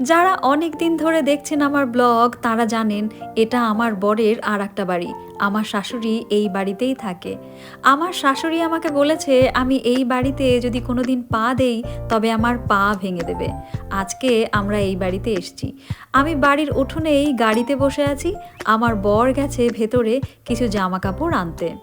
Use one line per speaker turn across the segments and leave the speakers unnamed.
যারা অনেক দিন ধরে দেখছেন আমার ব্লগ, তারা জানেন এটা আমার বরের আর একটা বাড়ি। আমার শাশুড়ি এই বাড়িতেই থাকে। আমার শাশুড়ি আমাকে বলেছে, আমি এই বাড়িতে যদি কোনোদিন পা দেই, তবে আমার পা ভেঙে দেবে। আজকে আমরা এই বাড়িতে এসেছি। আমি বাড়ির উঠোনেই গাড়িতে বসে আছি। আমার বর গেছে ভেতরে কিছু জামা কাপড় আনতে।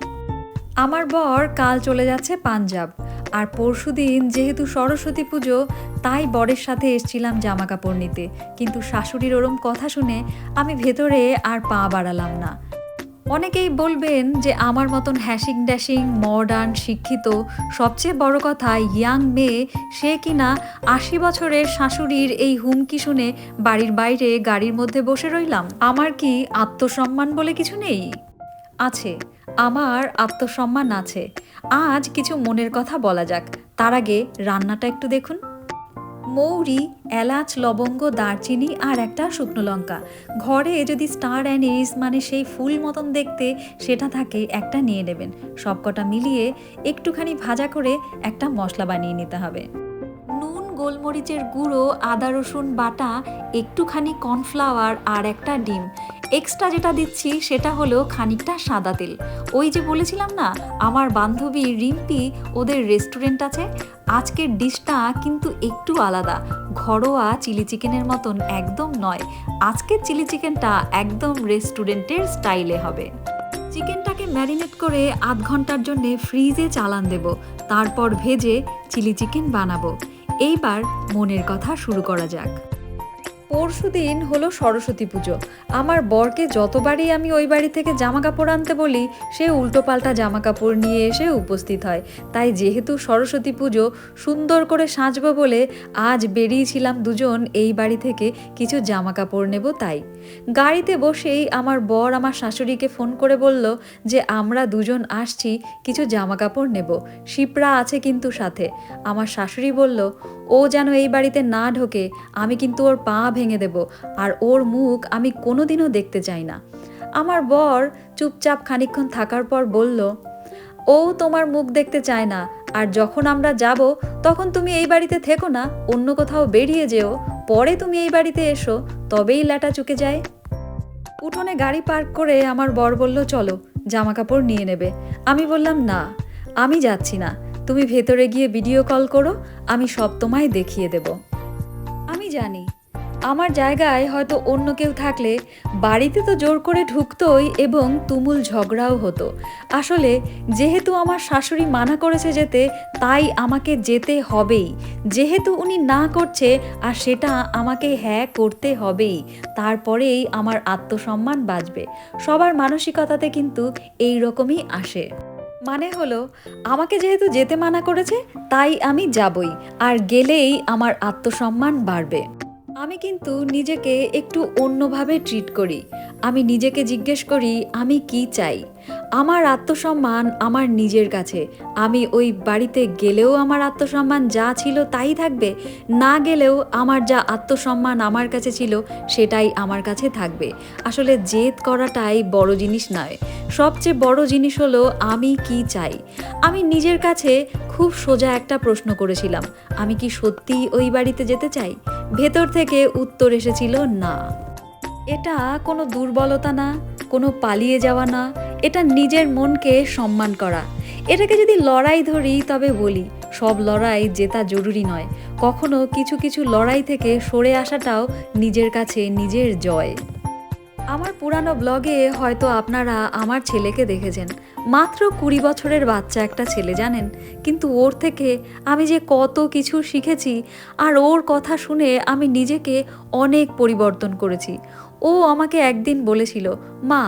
আমার বর কাল চলে যাচ্ছে পাঞ্জাব। আর পরশুদিন যেহেতু সরস্বতী পুজো, তাই বরের সাথে এসছিলাম জামা কাপড় নিতে। কিন্তু শাশুড়ির ওরম কথা শুনে আমি ভেতরে আর পা বাড়ালাম না। অনেকেই বলবেন যে আমার মতন হ্যাশিং ড্যাশিং, মডার্ন, শিক্ষিত, সবচেয়ে বড় কথা ইয়াং মেয়ে, সে কিনা আশি বছরের শাশুড়ির এই হুমকি শুনে বাড়ির বাইরে গাড়ির মধ্যে বসে রইলাম? আমার কি আত্মসম্মান বলে কিছু নেই? আছে। আমার আত্মসম্মান আছে। আজ কিছু মনের কথা বলা যাক। তার আগে রান্নাটা একটু দেখুন। মৌরি, এলাচ, লবঙ্গ, দারচিনি আর একটা শুকনো লঙ্কা। ঘরে যদি স্টার অ্যানিস মানে সেই ফুল মতন দেখতে, সেটা থাকে একটা নিয়ে নেবেন। সবকটা মিলিয়ে একটুখানি ভাজা করে একটা মশলা বানিয়ে নিতে হবে। নুন, গোলমরিচের গুঁড়ো, আদা, রসুন বাটা, একটুখানি কর্নফ্লাওয়ার আর একটা ডিম। এক্সট্রা যেটা দিচ্ছি সেটা হলো খানিকটা সাদা তেল। ওই যে বলেছিলাম না, আমার বান্ধবী রিম্পি ওদের রেস্টুরেন্ট আছে। আজকের ডিশটা কিন্তু একটু আলাদা, ঘরোয়া চিলি চিকেনের মতন একদম নয়। আজকের চিলি চিকেনটা একদম রেস্টুরেন্টের স্টাইলে হবে। চিকেনটাকে ম্যারিনেট করে আধ ঘণ্টার জন্য ফ্রিজে চালান দেব, তারপর ভেজে চিলি চিকেন বানাবো। এইবার মনের কথা শুরু করা যাক। পরশু দিন হলো সরস্বতী পুজো। আমার বরকে যতবারই আমি ওই বাড়ি থেকে জামা কাপড় আনতে বলি, সে উল্টোপাল্টা জামা কাপড় নিয়ে এসে উপস্থিত হয়। তাই যেহেতু সরস্বতী পুজো সুন্দর করে সাজবো বলে আজ বেরিয়েছিলাম দুজন এই বাড়ি থেকে কিছু জামা কাপড় নেব তাই। গাড়িতে বসেই আমার বর আমার শাশুড়িকে ফোন করে বলল যে আমরা দুজন আসছি, কিছু জামা কাপড় নেব। শিপরা আছে কিন্তু সাথে। আমার শাশুড়ি বলল, ও যেন এই বাড়িতে না ঢোকে, আমি কিন্তু ওর পা ভেঙে দেব, আর ওর মুখ আমি কোনোদিনও দেখতে চাই না। আমার বর চুপচাপ খানিকক্ষণ থাকার পর বলল, ও তোমার মুখ দেখতে চায় না, আর যখন আমরা যাব, তখন তুমি এই বাড়িতে থেকো না, অন্য কোথাও বেরিয়ে যেও। পরে তুমি এই বাড়িতে এসো, তবেই ল্যাটা চুকে যায়। উঠোনে গাড়ি পার্ক করে আমার বর বলল, চলো জামা কাপড় নিয়ে নেবে। আমি বললাম, না, আমি যাচ্ছি না। তুমি ভেতরে গিয়ে ভিডিও কল করো, আমি সব তোমায় দেখিয়ে দেব। আমি জানি আমার জায়গায় হয়তো অন্য কেউ থাকলে বাড়িতে তো জোর করে ঢুকতোই এবং তুমুল ঝগড়াও হতো। আসলে যেহেতু আমার শাশুড়ি মানা করেছে যেতে, তাই আমাকে যেতে হবেই। যেহেতু উনি না করছে, আর সেটা আমাকে হ্যাঁ করতে হবেই, তারপরেই আমার আত্মসম্মান বাঁচবে। সবার মানসিকতাতে কিন্তু এই রকমই আসে। মানে হলো, আমাকে যেহেতু যেতে মানা করেছে, তাই আমি যাবই, আর গেলেই আমার আত্মসম্মান বাড়বে। আমি কিন্তু নিজেকে একটু অন্যভাবে ট্রিট করি। আমি নিজেকে জিজ্ঞেস করি, আমি কি চাই? আমার আত্মসম্মান আমার নিজের কাছে। আমি ওই বাড়িতে গেলেও আমার আত্মসম্মান যা ছিল তাই থাকবে, না গেলেও আমার যা আত্মসম্মান আমার কাছে ছিল সেটাই আমার কাছে থাকবে। আসলে জেদ করাটাই বড় জিনিস নয়। সবচেয়ে বড় জিনিস হলো, আমি কি চাই? আমি নিজের কাছে খুব সোজা একটা প্রশ্ন করেছিলাম, আমি কি সত্যিই ওই বাড়িতে যেতে চাই? ভেতর থেকে উত্তর এসেছিল না। এটা কোনো দুর্বলতা না, কোনো পালিয়ে যাওয়া না, এটা নিজের মনকে সম্মান করা। এটাকে যদি লড়াই ধরি, তবে বলি, সব লড়াই জেতা জরুরি নয়। কখনো কিছু কিছু লড়াই থেকে সরে আসাটাও নিজের কাছে নিজের জয়। আমার পুরানো ব্লগে হয়তো আপনারা আমার ছেলেকে দেখেছেন। মাত্র কুড়ি বছরের বাচ্চা একটা ছেলে, জানেন? কিন্তু ওর থেকে আমি যে কত কিছু শিখেছি আর ওর কথা শুনে আমি নিজেকে অনেক পরিবর্তন করেছি। ও আমাকে একদিন বলেছিল, মা,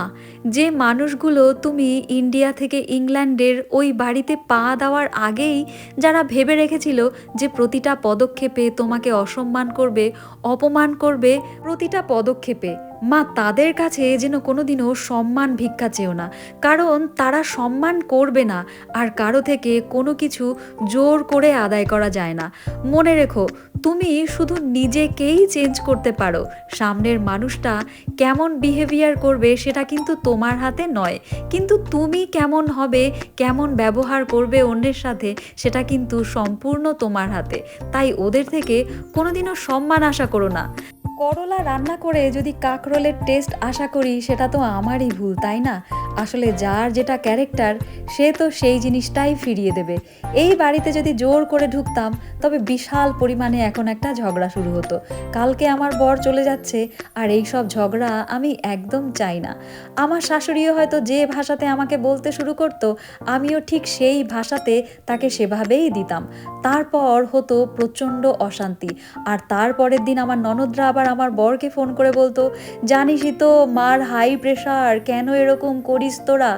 যে মানুষগুলো তুমি ইন্ডিয়া থেকে ইংল্যান্ডের ওই বাড়িতে পা দেওয়ার আগেই যারা ভেবে রেখেছিল যে প্রতিটা পদক্ষেপে তোমাকে অসম্মান করবে, অপমান করবে, প্রতিটা পদক্ষেপে মা তাদের কাছে যেন কোনোদিনও সম্মান ভিক্ষা চেও না। কারণ তারা সম্মান করবে না, আর কারও থেকে কোনো কিছু জোর করে আদায় করা যায় না। মনে রেখো, তুমি শুধু নিজেকেই চেঞ্জ করতে পারো। সামনের মানুষটা কেমন বিহেভিয়ার করবে সেটা কিন্তু তোমার হাতে নয়। কিন্তু তুমি কেমন হবে, কেমন ব্যবহার করবে অন্যের সাথে, সেটা কিন্তু সম্পূর্ণ তোমার হাতে। তাই ওদের থেকে কোনোদিনও সম্মান আশা করো না। করলা রান্না করে যদি কাকরোলের টেস্ট আশা করি, সেটা তো আমারই ভুল, তাই না? আসলে যার যেটা ক্যারেক্টার সে তো সেই জিনিসটাই ফিরিয়ে দেবে। এই বাড়িতে যদি জোর করে ঢুকতাম, তবে বিশাল পরিমাণে এখন একটা ঝগড়া শুরু হতো। কালকে আমার বর চলে যাচ্ছে, আর এই সব ঝগড়া আমি একদম চাই না। আমার শাশুড়িও হয়তো যে ভাষাতে আমাকে বলতে শুরু করতো, আমিও ঠিক সেই ভাষাতে তাকে সেভাবেই দিতাম। তারপর হতো প্রচণ্ড অশান্তি, আর তারপরের দিন আমার ননদরা আবার আমার বরকে ফোন করে বলতো, জানিসই তো, মার হাই প্রেশার কেন এরকম করিস তোরা?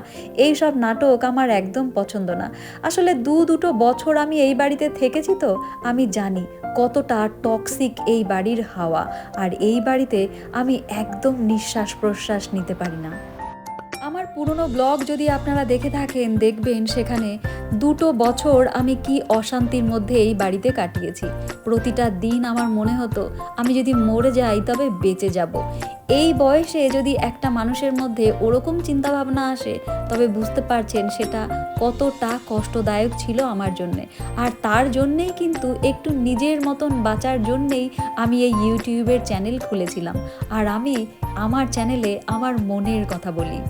এই সব নাটক আমার একদম পছন্দ না। আসলে দু দুটো বছর আমি এই বাড়িতে থেকেছি তো, আমি জানি কতটা টক্সিক এই বাড়ির হাওয়া। আর এই বাড়িতে আমি একদম নিঃশ্বাস প্রশ্বাস নিতে পারি না। পুরনো ব্লগ যদি আপনারা দেখে থাকেন, দেখবেন সেখানে দুটো বছর আমি কি অশান্তির মধ্যে এই বাড়িতে কাটিয়েছি। প্রতিটা দিন আমার মনে হতো, আমি যদি মরে যাই তবে বেঁচে যাব। এই বয়সে যদি একটা মানুষের মধ্যে ওরকম চিন্তাভাবনা আসে, তবে বুঝতে পারছেন সেটা কতটা কষ্টদায়ক ছিল আমার জন্যে। আর তার জন্যেই কিন্তু একটু নিজের মতন বাঁচার জন্যেই আমি এই ইউটিউবের চ্যানেল খুলেছিলাম। আর আমি আমার চ্যানেলে আমার মনের কথা বলি।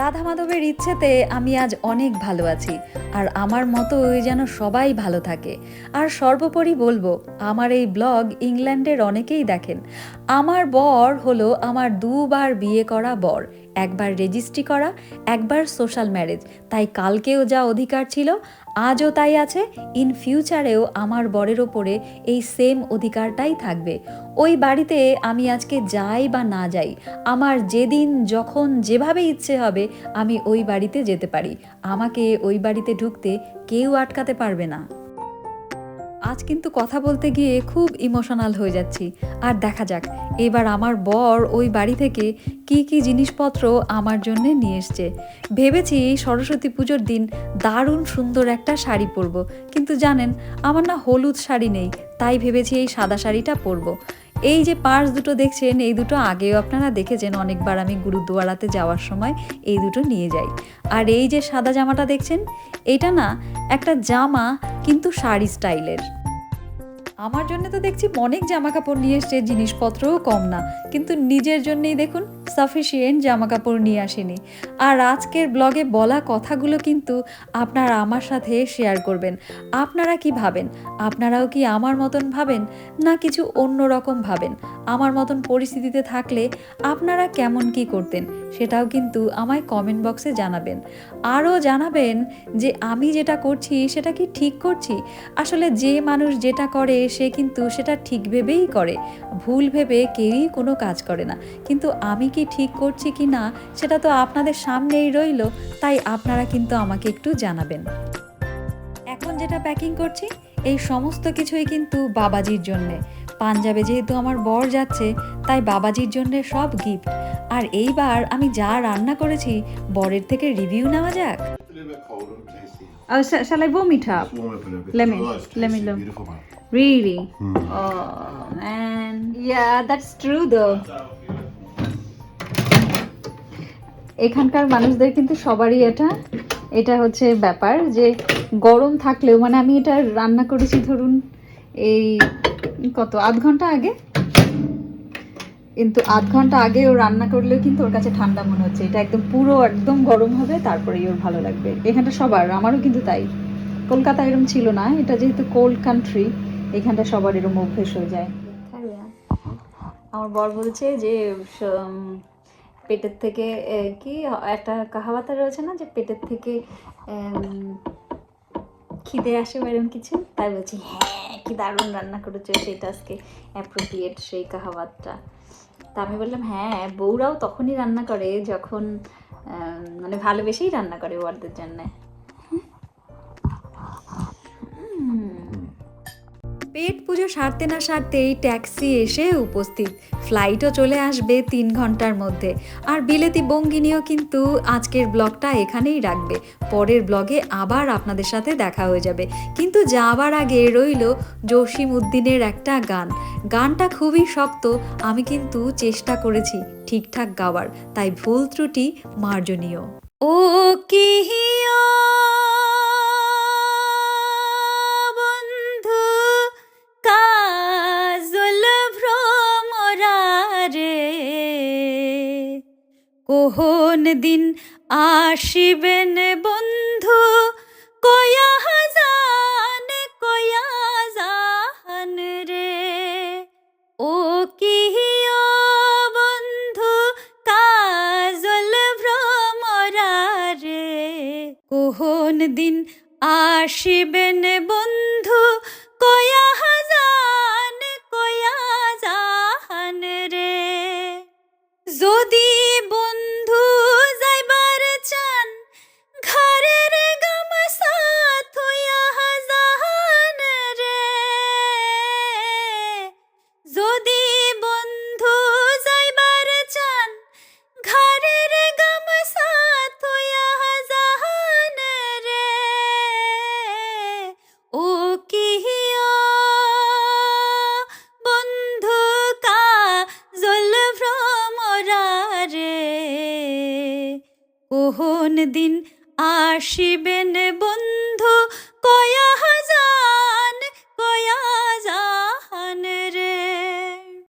রাধা মাধবের ইচ্ছেতে আমি আজ অনেক ভালো আছি, আর আমার মতো ওই যেন সবাই ভালো থাকে। আর সর্বোপরি বলব, আমার এই ব্লগ ইংল্যান্ডের অনেকেই দেখেন। আমার বর হলো আমার দুবার বিয়ে করা বর। একবার রেজিস্ট্রি করা, একবার সোশ্যাল ম্যারেজ। তাই কালকেও যা অধিকার ছিল, আজও তাই আছে। ইন ফিউচারেও আমার বরের ওপরে এই সেম অধিকারটাই থাকবে। ওই বাড়িতে আমি আজকে যাই বা না যাই, আমার যেদিন যখন যেভাবে ইচ্ছে হবে, আমি ওই বাড়িতে যেতে পারি। আমাকে ওই বাড়িতে ঢুকতে কেউ আটকাতে পারবে না। আজ কিন্তু কথা বলতে গিয়ে খুব ইমোশনাল হয়ে যাচ্ছি। আর দেখা যাক, এবার আমার বর ওই বাড়ি থেকে কি কি জিনিসপত্র আমার জন্য নিয়ে এসছে। ভেবেছি সরস্বতী পুজোর দিন দারুণ সুন্দর একটা শাড়ি পরবো। কিন্তু জানেন, আমার না হলুদ শাড়ি নেই, তাই ভেবেছি এই সাদা শাড়িটা পরবো। এই যে পার্স দুটো দেখছেন, এই দুটো আগেও আপনারা দেখেছেন, অনেকবার আমি গুরুদুয়ারাতে যাওয়ার সময় এই দুটো নিয়ে যাই। আর এই যে সাদা জামাটা দেখছেন, এটা না একটা জামা কিন্তু শাড়ি স্টাইলের। আমার জন্য তো দেখছি অনেক জামা কাপড় নিয়ে এসছে, জিনিসপত্রও কম না। কিন্তু নিজের জন্যেই দেখুন সাফিসিয়েন্ট জামা কাপড় নিয়ে আসেনি। আর আজকের ব্লগে বলা কথাগুলো কিন্তু আপনারা আমার সাথে শেয়ার করবেন। আপনারা কি ভাবেন? আপনারাও কি আমার মতন ভাবেন? না কিছু অন্য রকম ভাবেন? আমার মতন পরিস্থিতিতে থাকলে আপনারা কেমন কি করতেন? সেটাও কিন্তু আমায় কমেন্ট বক্সে জানাবেন। আরও জানাবেন যে আমি যেটা করছি, সেটা কি ঠিক করছি? আসলে যে মানুষ যেটা করে, সে কিন্তু সেটা ঠিক ভেবেই করে। ভুল ভেবে কেউই কোনো কাজ করে না। কিন্তু আমি কি ঠিক করছি কি না সেটা তো আপনাদের সামনেই রইল তাই আপনারা কিন্তু আমাকে একটু জানাবেন এখন যেটা প্যাকিং করছি এই সমস্ত কিছুই কিন্তু বাবাজির জন্যে পাঞ্জাবে যেহেতু আমার বর যাচ্ছে তাই বাবাজির জন্য সব গিফট আর এইবার আমি যা রান্না করেছি বরের থেকে রিভিউ নেওয়া যাক
A little bit cold and tasty.
Oh, sh- shall I warm it up?
Warm up a little bit.
Let me- let me look.
Beautiful man.
Really? Oh man. Yeah, that's true though. এখানকার মানুষদের কিন্তু সবারই এটা এটা হচ্ছে ব্যাপার যে গরম থাকলেও মানে আমি এটা রান্না করেছি ধরুন এই কত, আধ ঘণ্টা আগে? কিন্তু আধ ঘণ্টা আগে ও রান্না করলেও কিন্তু ওর কাছে ঠান্ডা মনে হচ্ছে। এটা একদম পুরো একদম গরম হবে, তারপরেই ওর ভালো লাগবে। এখানটা সবার, আমারও কিন্তু তাই। কলকাতা এরম ছিল না, এটা যেহেতু কোল্ড কান্ট্রি এখানটা সবার এরম অভ্যেস হয়ে যায়। আমার বর বলছে যে পেটের থেকে কি, একটা কাহাবাতা রয়েছে না যে পেটের থেকে খিদে আসে বা এরকম কিছু? তাই বলছি হ্যাঁ কি দারুণ রান্না করেছ সেটা আজকে অ্যাপ্রোপ্রিয়েট সেই কাহাবাতটা। তা আমি বললাম হ্যাঁ বউরাও তখনই রান্না করে যখন মানে ভালোবেসেই রান্না করে ওয়ার্ডের জন্যে। পেট পুজো সারতে না সারতেই ট্যাক্সি এসে উপস্থিত। ফ্লাইটও চলে আসবে তিন ঘণ্টার মধ্যে। আর বিলেতি বঙ্গিনীও কিন্তু আজকের ব্লগটা এখানেই রাখবে। পরের ব্লগে আবার আপনাদের সাথে দেখা হয়ে যাবে। কিন্তু যাওয়ার আগে রইল জসিম উদ্দিনের একটা গান। গানটা খুবই শক্ত, আমি কিন্তু চেষ্টা করেছি ঠিকঠাক গাওয়ার, তাই ভুল ত্রুটি মার্জনীয়। ও কিহিও দিন আসিবেন বন্ধু।